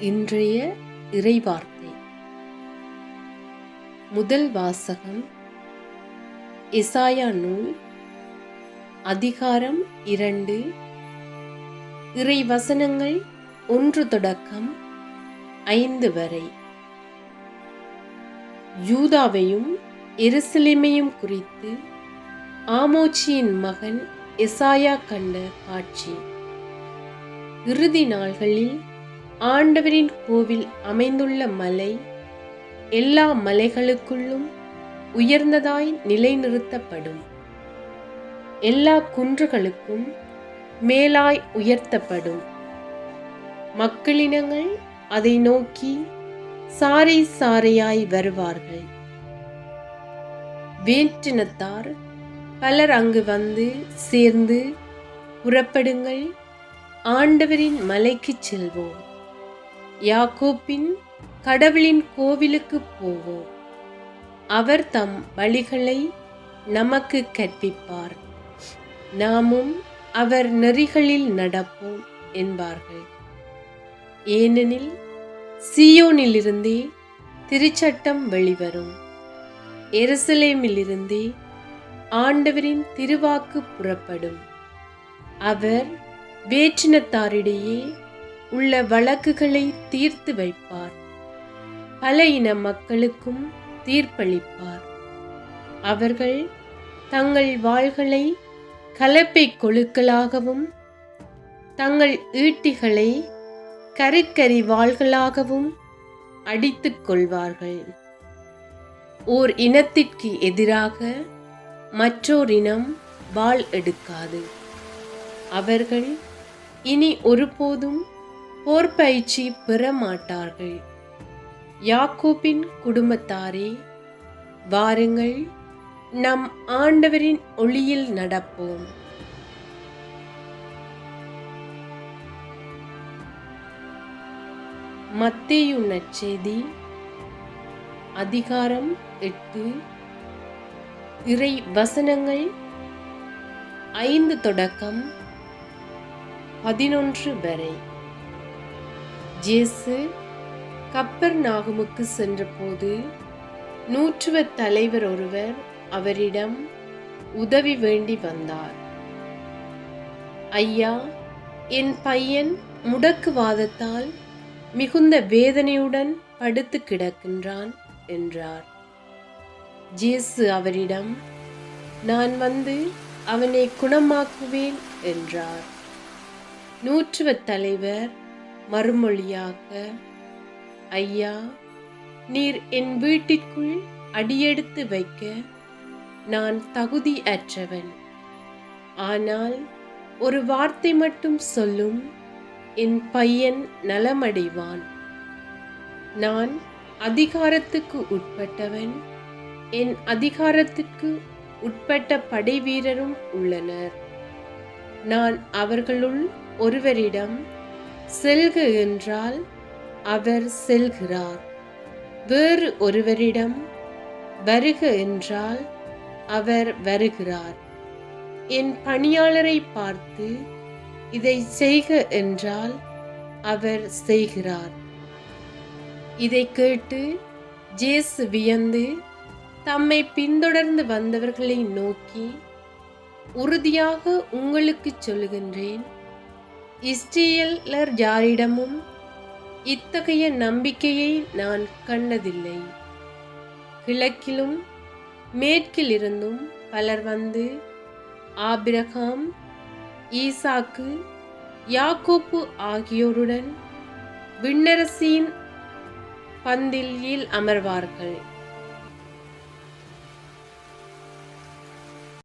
இன்றைய இறைவார்த்தை. முதல் வாசகம் இசாயா நூல் அதிகாரம் இரண்டு. இறை வசனங்கள் ஒன்று தொடக்கம் ஐந்து வரை. யூதாவையும் எருசலேமையும் குறித்து ஆமோச்சியின் மகன் எசாயா கண்ட காட்சி. இறுதி நாள்களில் ஆண்டவரின் கோவில் அமைந்துள்ள மலை எல்லா மலைகளுக்குள்ளும் உயர்ந்ததாய் நிலைநிறுத்தப்படும். எல்லா குன்றுகளுக்கும் மேலாய் உயர்த்தப்படும். மக்களினங்கள் அதை நோக்கி சாரை சாரையாய் வருவார்கள். வேற்றினத்தார் பலர் அங்கு வந்து சேர்ந்து புறப்படுங்கள். ஆண்டவரின் மலைக்குச் செல்வோம். யாக்கோப்பின் கடவுளின் கோவிலுக்கு போவோம் அவர் தம் வழிகளை நமக்கு கற்பிப்பார். நாமும் அவர் நெறிகளில் நடப்போம் என்பார்கள். ஏனெனில் சியோனிலிருந்தே திருச்சட்டம் வெளிவரும். எருசலேமிலிருந்தே ஆண்டவரின் திருவாக்கு புறப்படும். அவர் வேற்றினத்தாரிடையே உள்ள வழக்குகளை தீர்த்து வைப்பார். பல இன மக்களுக்கும் தீர்ப்பளிப்பார். அவர்கள் தங்கள் வாள்களை கலப்பை கொழுக்களாகவும் தங்கள் ஈட்டிகளை கருக்கரி வாள்களாகவும் அடித்துக் கொள்வார்கள். ஓர் இனத்திற்கு எதிராக மற்றோர் இனம் வாள் எடுக்காது. அவர்கள் இனி ஒருபோதும் போர் பயிற்சி பெற மாட்டார்கள் யாக்கோபின் குடும்பத்தாரே வாருங்கள் நம் ஆண்டவரின் ஒளியில் நடப்போம். மத்தேயு நற்செய்தி அதிகாரம் எட்டு இறை வசனங்கள் ஐந்து தொடக்கம் பதினொன்று வரை. ஜேசு கப்பர் நாகமுக்கு சென்றபோது நூற்றுவ தலைவர் ஒருவர் அவரிடம் உதவி வேண்டி வந்தார். ஐயா என் பையன் முடக்குவாதத்தால் மிகுந்த வேதனையுடன் படுத்து கிடக்கின்றான் என்றார். ஜேசு அவரிடம் நான் வந்து அவனை குணமாக்குவேன் என்றார். நூற்றுவ தலைவர் மறுமொழியாக ஐயா நீர் என் வீட்டிற்குள் அடியெடுத்து வைக்க நான் தகுதி அற்றவன் ஆனால் ஒரு வார்த்தை மட்டும் சொல்லும் என் பையன் நலமடைவான். நான் அதிகாரத்துக்கு உட்பட்டவன். என் அதிகாரத்துக்கு உட்பட்ட படை வீரரும் உள்ளனர். நான் அவர்களுள் ஒருவரிடம் செல்க என்றால் அவர் செல்கிறார். வேறு ஒருவரிடம் வருக என்றால் அவர் வருகிறார். என் பணியாளரை பார்த்து இதை செய்க என்றால் அவர் செய்கிறார். இதை கேட்டு ஜேசு வியந்து தம்மை பின்தொடர்ந்து வந்தவர்களை நோக்கி உறுதியாக உங்களுக்கு சொல்லுகின்றேன். இஸ்டியல்லர் யாரிடமும் இத்தகைய நம்பிக்கையை நான் கண்டதில்லை. கிழக்கிலும் மேற்கிலிருந்தும் பலர் வந்து ஆபிரகாம் ஈசாக்கு யாக்கோப்பு ஆகியோருடன் விண்ணரசியின் பந்திலியில் அமர்வார்கள்.